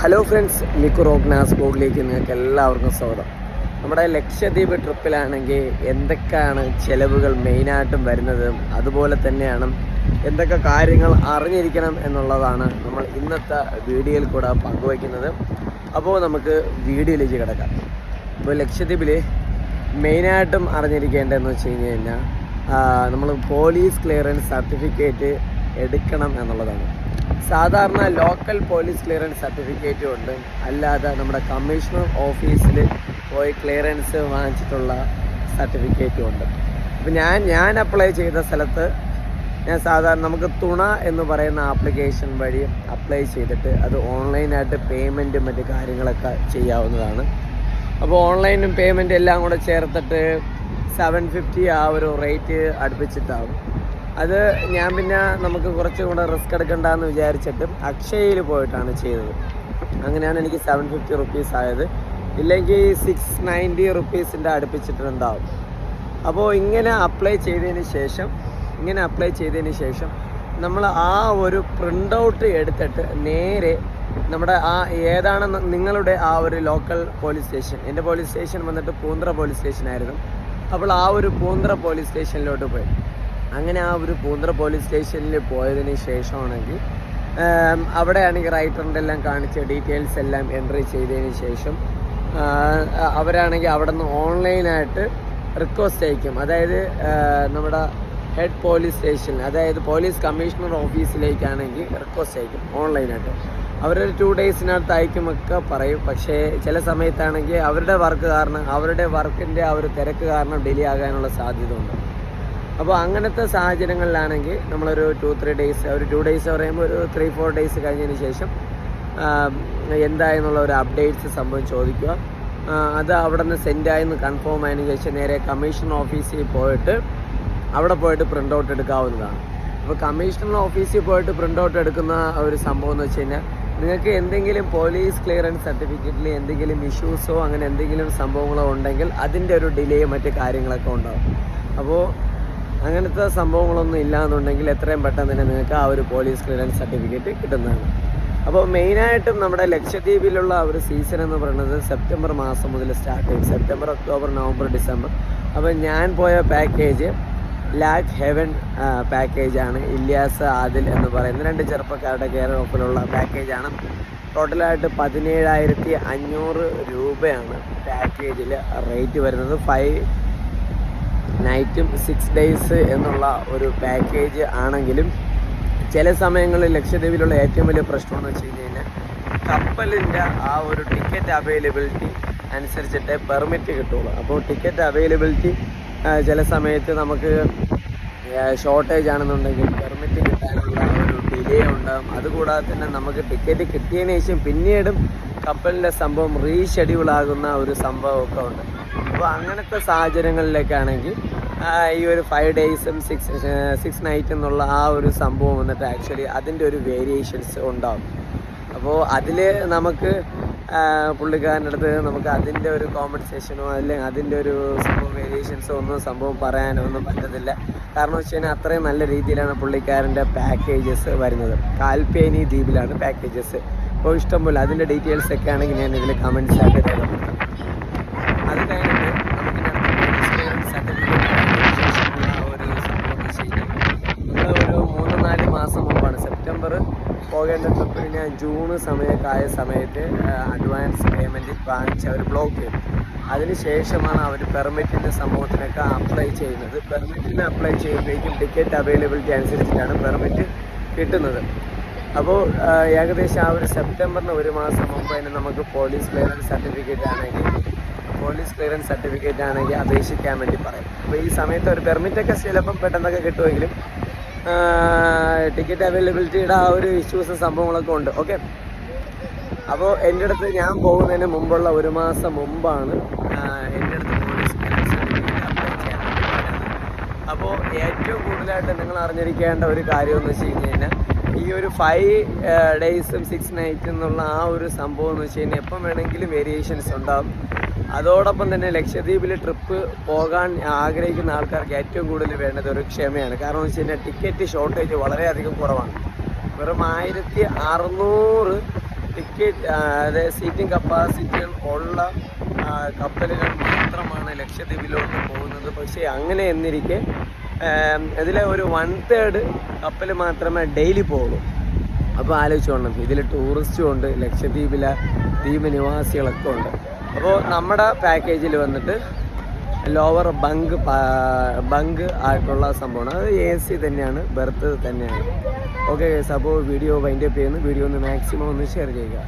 Hello friends മിക്കു റോഗ്നാസ് ബ്ലോഗിലേക്ക് നിങ്ങൾക്ക് എല്ലാവർക്കും സ്വാഗതം. നമ്മുടെ ലക്ഷദ്വീപ് ട്രിപ്പിലാണെങ്കിൽ എന്തൊക്കെയാണ് ചിലവുകൾ മെയിനായിട്ടും വരുന്നതും? അതുപോലെ തന്നെയാണ് എന്തൊക്കെ കാര്യങ്ങൾ അറിഞ്ഞിരിക്കണം എന്നുള്ളതാണ് നമ്മൾ ഇന്നത്തെ വീഡിയോയിൽ കൂടെ പങ്കുവയ്ക്കുന്നത്. അപ്പോൾ നമുക്ക് വീഡിയോയിലേക്ക് കിടക്കാം. ഇപ്പോൾ ലക്ഷദ്വീപിൽ മെയിനായിട്ടും അറിഞ്ഞിരിക്കേണ്ടതെന്ന് വെച്ച് കഴിഞ്ഞ് കഴിഞ്ഞാൽ നമ്മൾ പോലീസ് ക്ലിയറൻസ് സർട്ടിഫിക്കറ്റ് എടുക്കണം എന്നുള്ളതാണ്. സാധാരണ ലോക്കൽ പോലീസ് ക്ലിയറൻസ് സർട്ടിഫിക്കറ്റും ഉണ്ട്. അല്ലാതെ നമ്മുടെ കമ്മീഷണർ ഓഫീസിൽ പോയി ക്ലിയറൻസ് വാങ്ങിച്ചിട്ടുള്ള സർട്ടിഫിക്കറ്റും ഉണ്ട്. അപ്പോൾ ഞാൻ ഞാൻ അപ്ലൈ ചെയ്ത സ്ഥലത്ത് ഞാൻ സാധാരണ നമുക്ക് തുണ എന്ന് പറയുന്ന ആപ്ലിക്കേഷൻ വഴി അപ്ലൈ ചെയ്തിട്ട് അത് ഓൺലൈനായിട്ട് പേയ്മെന്റും മറ്റു കാര്യങ്ങളൊക്കെ ചെയ്യാവുന്നതാണ്. അപ്പോൾ ഓൺലൈനും പേയ്മെന്റും എല്ലാം കൂടെ ചേർത്തിട്ട് സെവൻ ഫിഫ്റ്റി ആ ഒരു റേറ്റ് അടുപ്പിച്ചിട്ടാവും. അത് ഞാൻ പിന്നെ നമുക്ക് കുറച്ചും കൂടെ റിസ്ക് എടുക്കണ്ടെന്ന് വിചാരിച്ചിട്ട് അക്ഷയയിൽ പോയിട്ടാണ് ചെയ്തത്. അങ്ങനെയാണ് എനിക്ക് സെവൻ ഫിഫ്റ്റി റുപ്പീസ് ആയത്. ഇല്ലെങ്കിൽ സിക്സ് നയന്റി റുപ്പീസിന്റെ അടുപ്പിച്ചിട്ടുണ്ടാവും. അപ്പോൾ ഇങ്ങനെ അപ്ലൈ ചെയ്തതിന് ശേഷം ഇങ്ങനെ അപ്ലൈ ചെയ്തതിന് ശേഷം നമ്മൾ ആ ഒരു പ്രിന്റ് ഔട്ട് എടുത്തിട്ട് നേരെ നമ്മുടെ ആ ഏതാണ് നിങ്ങളുടെ ആ ഒരു ലോക്കൽ പോലീസ് സ്റ്റേഷൻ എന്റെ പോലീസ് സ്റ്റേഷൻ വന്നിട്ട് പൂന്തറ പോലീസ് സ്റ്റേഷനായിരുന്നു അപ്പോൾ ആ ഒരു പൂന്തറ പോലീസ് സ്റ്റേഷനിലോട്ട് പോയി. അങ്ങനെ ആ ഒരു പൂന്തറ പോലീസ് സ്റ്റേഷനിൽ പോയതിന് ശേഷമാണെങ്കിൽ അവിടെയാണെങ്കിൽ റൈറ്ററിന്റെ എല്ലാം കാണിച്ച് ഡീറ്റെയിൽസ് എല്ലാം എൻട്രി ചെയ്തതിന് ശേഷം അവരാണെങ്കിൽ അവിടെ നിന്ന് ഓൺലൈനായിട്ട് റിക്വസ്റ്റ് അയക്കും. അതായത് നമ്മുടെ ഹെഡ് പോലീസ് സ്റ്റേഷൻ അതായത് പോലീസ് കമ്മീഷണർ ഓഫീസിലേക്കാണെങ്കിൽ റിക്വസ്റ്റ് അയക്കും ഓൺലൈനായിട്ട് അവരൊരു ടു ഡേയ്സിനകത്ത് അയക്കുമൊക്കെ പറയും. പക്ഷേ ചില സമയത്താണെങ്കിൽ അവരുടെ വർക്ക് കാരണം അവരുടെ വർക്കിന്റെ ആ ഒരു തിരക്ക് കാരണം ഡിലേ ആകാനുള്ള സാധ്യത ഉണ്ട് അപ്പോൾ അങ്ങനത്തെ സാഹചര്യങ്ങളിലാണെങ്കിൽ നമ്മളൊരു ടു ത്രീ ഡേയ്സ് ഒരു ടു ഡേയ്സ് പറയുമ്പോൾ ഒരു ത്രീ ഫോർ ഡേയ്സ് കഴിഞ്ഞതിന് ശേഷം എന്തായെന്നുള്ള ഒരു അപ്ഡേറ്റ്സ് സംഭവം ചോദിക്കുക. അത് അവിടെ നിന്ന് സെൻഡ് ആയെന്ന് കൺഫേം ആയതിനു ശേഷം നേരെ കമ്മീഷൻ ഓഫീസിൽ പോയിട്ട് അവിടെ പോയിട്ട് പ്രിന്റ് ഔട്ട് എടുക്കാവുന്നതാണ്. അപ്പോൾ കമ്മീഷണർ ഓഫീസിൽ പോയിട്ട് പ്രിന്റ് ഔട്ട് എടുക്കുന്ന ഒരു സംഭവം എന്ന് വെച്ച് കഴിഞ്ഞാൽ നിങ്ങൾക്ക് എന്തെങ്കിലും പോലീസ് ക്ലിയറൻസ് സർട്ടിഫിക്കറ്റിൽ എന്തെങ്കിലും ഇഷ്യൂസോ അങ്ങനെ എന്തെങ്കിലും സംഭവങ്ങളോ ഉണ്ടെങ്കിൽ അതിന്റെ ഒരു ഡിലേയും മറ്റു കാര്യങ്ങളൊക്കെ ഉണ്ടാവും. അപ്പോൾ അങ്ങനത്തെ സംഭവങ്ങളൊന്നും ഇല്ലാന്നുണ്ടെങ്കിൽ എത്രയും പെട്ടെന്ന് തന്നെ നിങ്ങൾക്ക് ആ ഒരു പോലീസ് ക്ലിയറൻസ് സർട്ടിഫിക്കറ്റ് കിട്ടുന്നതാണ്. അപ്പോൾ മെയിനായിട്ടും നമ്മുടെ ലക്ഷദ്വീപിലുള്ള ഒരു സീസൺ എന്ന് പറയുന്നത് സെപ്റ്റംബർ മാസം മുതൽ സ്റ്റാർട്ട് ചെയ്യും. September October November December. അപ്പോൾ ഞാൻ പോയ പാക്കേജ് ലാക്ക് ഹെവൻ പാക്കേജാണ് ഇല്യാസ് ആദിൽ എന്ന് പറയുന്ന രണ്ട് ചെറുപ്പക്കാരുടെ കെയർ ഓഫിലുള്ള പാക്കേജാണ് ടോട്ടലായിട്ട് പതിനേഴായിരത്തി അഞ്ഞൂറ് രൂപയാണ് പാക്കേജിൽ റേറ്റ് വരുന്നത്. ഫൈവ് നൈറ്റും സിക്സ് ഡേയ്സ് എന്നുള്ള ഒരു പാക്കേജ് ആണെങ്കിലും ചില സമയങ്ങളിൽ ലക്ഷദ്വീപിലുള്ള ഏറ്റവും വലിയ പ്രശ്നം എന്ന് വെച്ച് കഴിഞ്ഞ് കഴിഞ്ഞാൽ കപ്പലിന്റെ ആ ഒരു ടിക്കറ്റ് അവൈലബിലിറ്റി അനുസരിച്ചിട്ട് പെർമിറ്റ് കിട്ടുള്ളൂ. അപ്പോൾ ടിക്കറ്റ് അവൈലബിലിറ്റി ചില സമയത്ത് നമുക്ക് ഷോർട്ടേജ് ആണെന്നുണ്ടെങ്കിൽ പെർമിറ്റ് കിട്ടാനുള്ള ഒരു ഡിലേ ഉണ്ടാകും അതുകൂടാതെ തന്നെ നമുക്ക് ടിക്കറ്റ് കിട്ടിയതിനു ശേഷം പിന്നീടും കപ്പലിന്റെ സംഭവം റീഷെഡ്യൂൾ ആകുന്ന ഒരു സംഭവമൊക്കെ ഉണ്ട്. അപ്പോൾ അങ്ങനത്തെ സാഹചര്യങ്ങളിലേക്കാണെങ്കിൽ ഈ ഒരു ഫൈവ് ഡേയ്സും സിക്സ് സിക്സ് നൈറ്റ് എന്നുള്ള ആ ഒരു സംഭവം വന്നിട്ട് ആക്ച്വലി അതിന്റെ ഒരു വേരിയേഷൻസ് ഉണ്ടാവും. അപ്പോൾ അതിൽ നമുക്ക് പുള്ളിക്കാരന്റെ അടുത്ത് നമുക്ക് അതിന്റെ ഒരു കോമ്പൻസേഷനോ അല്ലെങ്കിൽ അതിന്റെ ഒരു സംഭവം വേരിയേഷൻസോ ഒന്നും സംഭവം പറയാനോ ഒന്നും പറ്റത്തില്ല. കാരണം വെച്ച് കഴിഞ്ഞാൽ അത്രയും നല്ല രീതിയിലാണ് പുള്ളിക്കാരന്റെ പാക്കേജസ് വരുന്നത്. കാൽപ്പേനി ദ്വീപിലാണ് പാക്കേജസ് അപ്പോൾ ഇഷ്ടംപോലെ അതിന്റെ ഡീറ്റെയിൽസ് ഒക്കെ ആണെങ്കിൽ ഞാൻ ഇതിൽ കമൻസ് ആയിട്ട് രേഖപ്പെടുത്താം അത് കഴിഞ്ഞിട്ട് ഒരു മൂന്ന് നാല് മാസം മുമ്പാണ് സെപ്റ്റംബർ പോകേണ്ട ട്രിപ്പിന് ഞാൻ ജൂൺ സമയമൊക്കെ ആയ സമയത്ത് അഡ്വാൻസ് പേയ്മെന്റ് വാങ്ങിച്ച് അവർ ബ്ലോക്ക് ചെയ്തു. അതിനുശേഷമാണ് അവർ പെർമിറ്റിന്റെ സംഭവത്തിനൊക്കെ അപ്ലൈ ചെയ്യുന്നത്. പെർമിറ്റിന് അപ്ലൈ ചെയ്യുമ്പോഴേക്കും ടിക്കറ്റ് അവൈലബിലിറ്റി അനുസരിച്ചിട്ടാണ് പെർമിറ്റ് കിട്ടുന്നത്. അപ്പോൾ ഏകദേശം ആ ഒരു സെപ്റ്റംബറിന് ഒരു മാസം മുമ്പ് തന്നെ നമുക്ക് പോലീസ് ക്ലിയറൻസ് സർട്ടിഫിക്കറ്റ് ആണെങ്കിൽ പോലീസ് ക്ലിയറൻസ് സർട്ടിഫിക്കറ്റ് ആണെങ്കിൽ അപേക്ഷിക്കാൻ വേണ്ടി പറയും. അപ്പോൾ ഈ സമയത്ത് ഒരു പെർമിറ്റൊക്കെ ചിലപ്പം പെട്ടെന്നൊക്കെ കിട്ടുമെങ്കിലും ടിക്കറ്റ് അവൈലബിലിറ്റിയുടെ ആ ഒരു ഇഷ്യൂസും സംഭവങ്ങളൊക്കെ ഉണ്ട്. ഓക്കെ അപ്പോൾ എന്റെ അടുത്ത് ഞാൻ പോകുന്നതിന് മുമ്പുള്ള ഒരു മാസം മുമ്പാണ് എന്റെ അടുത്ത് അപ്പോൾ ഏറ്റവും കൂടുതലായിട്ട് നിങ്ങൾ അറിഞ്ഞിരിക്കേണ്ട ഒരു കാര്യം എന്ന് വെച്ച് കഴിഞ്ഞ് കഴിഞ്ഞാൽ ഈ ഒരു ഫൈവ് ഡേയ്സും സിക്സ് നൈറ്റ് എന്നുള്ള ആ ഒരു സംഭവം എന്ന് വെച്ച് കഴിഞ്ഞാൽ എപ്പം വേണമെങ്കിലും വേരിയേഷൻസ് ഉണ്ടാകും അതോടൊപ്പം തന്നെ ലക്ഷദ്വീപിൽ ട്രിപ്പ് പോകാൻ ആഗ്രഹിക്കുന്ന ആൾക്കാർക്ക് ഏറ്റവും കൂടുതൽ വേണ്ടത് ഒരു ക്ഷമയാണ്. കാരണം എന്ന് വെച്ച് കഴിഞ്ഞാൽ ടിക്കറ്റ് ഷോർട്ടേജ് വളരെയധികം കുറവാണ്. വെറും ആയിരത്തി അറുന്നൂറ് ടിക്കറ്റ് അതായത് സീറ്റിംഗ് കപ്പാസിറ്റികൾ ഉള്ള കപ്പലുകൾ മാത്രമാണ് ലക്ഷദ്വീപിലോട്ട് പോകുന്നത്. പക്ഷേ അങ്ങനെ എന്നിരിക്കെ ഇതിലെ ഒരു വൺ തേർഡ് കപ്പൽ മാത്രമേ ഡെയിലി പോകുള്ളൂ അപ്പോൾ ആലോചിച്ചോണം ഇതിൽ ടൂറിസ്റ്റും ഉണ്ട് ലക്ഷദ്വീപിലെ ദ്വീപ് നിവാസികളൊക്കെ ഉണ്ട്. അപ്പോൾ നമ്മുടെ പാക്കേജിൽ വന്നിട്ട് ലോവർ ബങ്ക് ബങ്ക് ആയിട്ടുള്ള സംഭവമാണ്. അത് എ സി തന്നെയാണ് ബെർത്ത് തന്നെയാണ്. ഓക്കെ അപ്പോൾ വീഡിയോ വൈൻഡപ്പ് ചെയ്യുന്നു. വീഡിയോ ഒന്ന് മാക്സിമം ഒന്ന് ഷെയർ ചെയ്യുക.